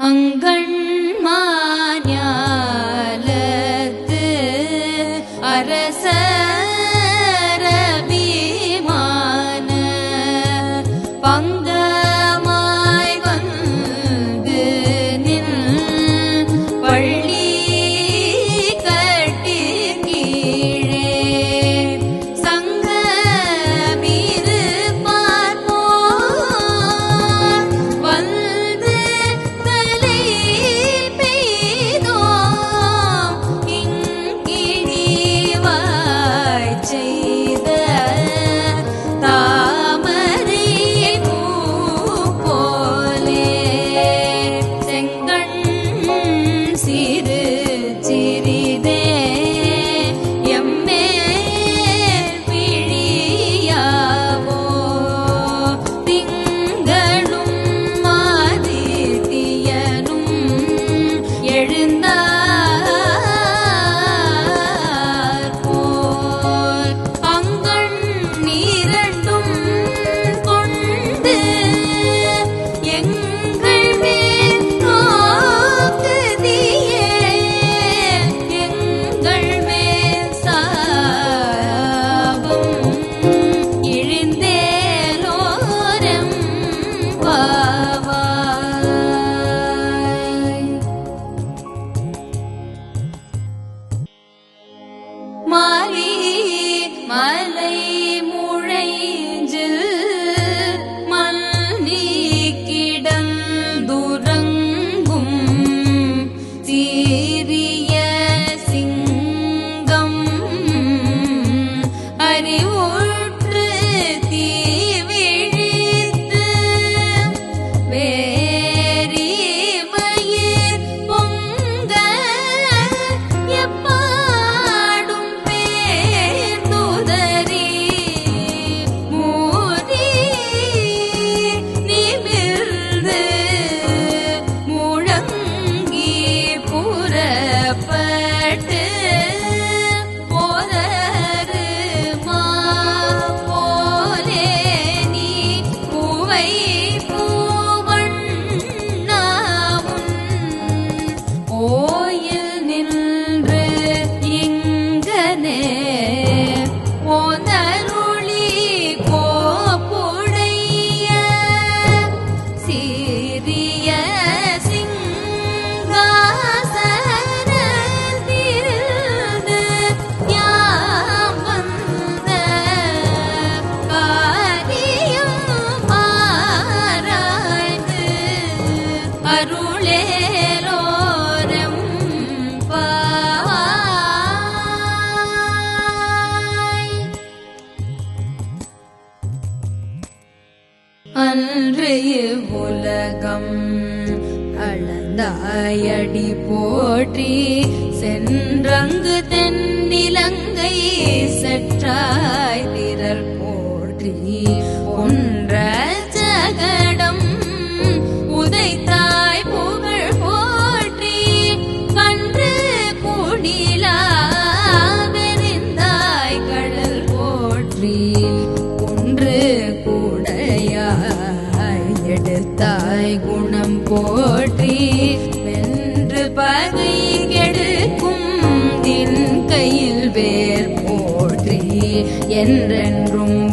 அங்கண் தாயடி போற்றி சென்றங்கு தென்னிலங்கை செற்றாய் திரள் போற்றி. ஒன்ற ஜகடம் உதைத்தாய் புகழ் போற்றி கன்று குடிலா பெரிந்தாய் கடல் போற்றி. ஒன்று கூடையாய் எடுத்தாய் குணம் போற்றி என்றென்றும்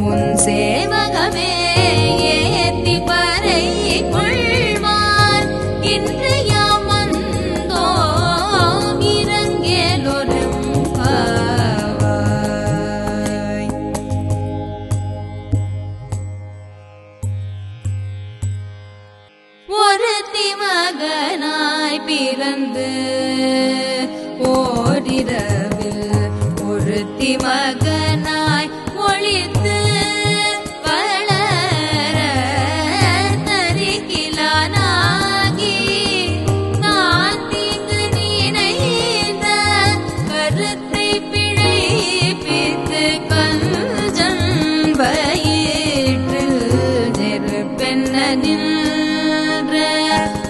நின்ற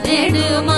நெடும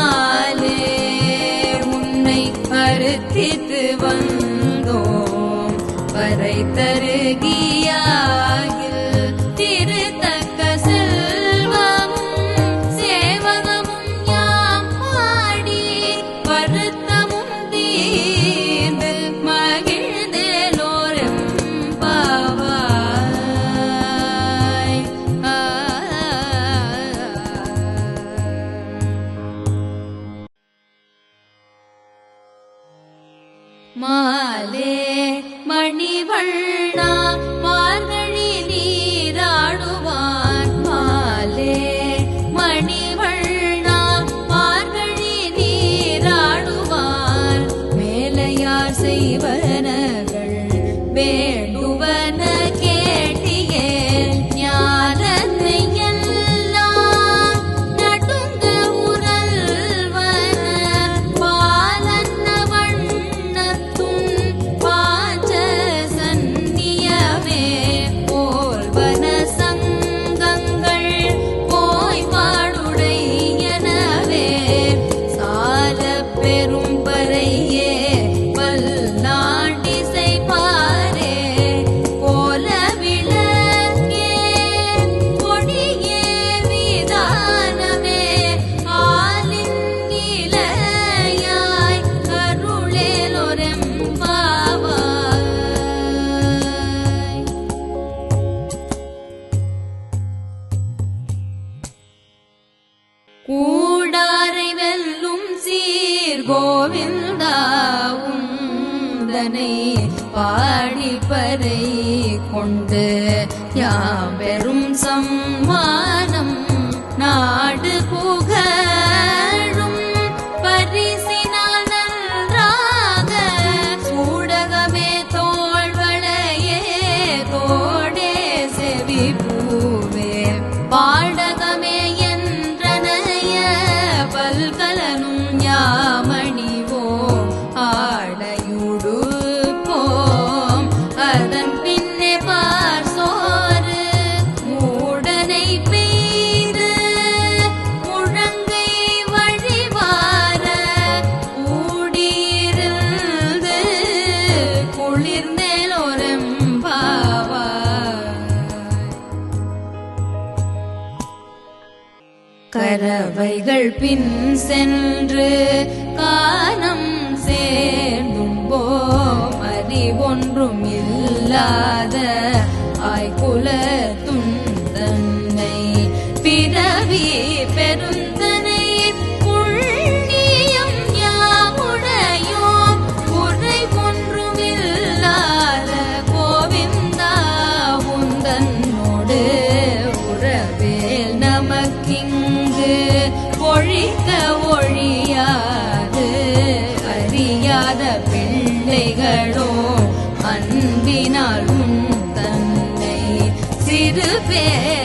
கோவிந்தாவும் தனை பாடிப்பதை கொண்டு யாபெரும் சம் கரவைகள் பின் சென்று காணம் சேர்ந்தும் போம். அறிவொன்றும் இல்லாத ஆய்குலர் பிள்ளைகளோ அன்பினால் உன் சிறு பேர்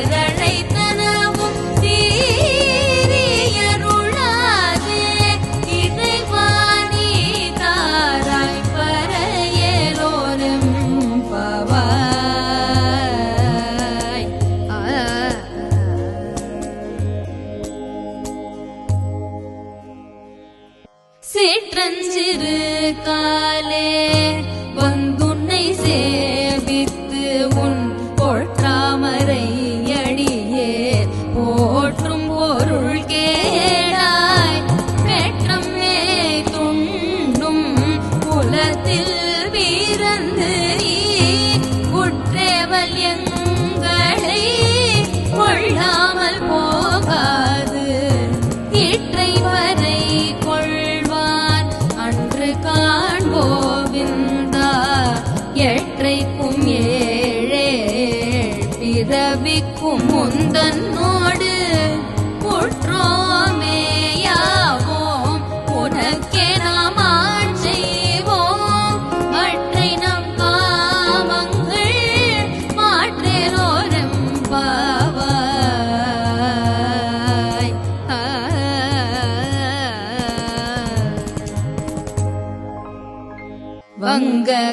எற்றைக்கும் ஏழே பிறவிக்கும்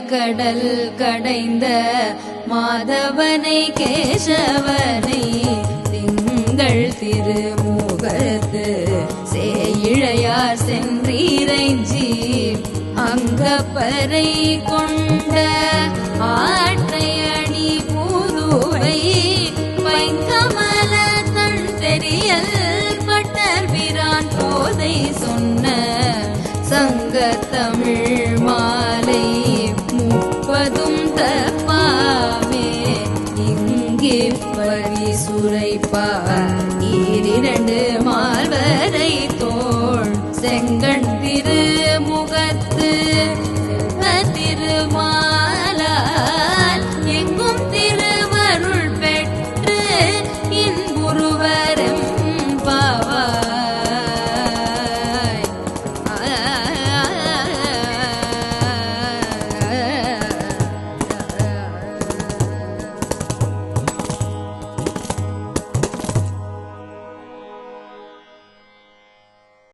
கடல் கடைந்த மாதவனை கேசவனை திங்கள் திருமுகத்து சேயிழையார் சென்றீரைஞ்சி அங்கப்பறை கொண்ட ஆ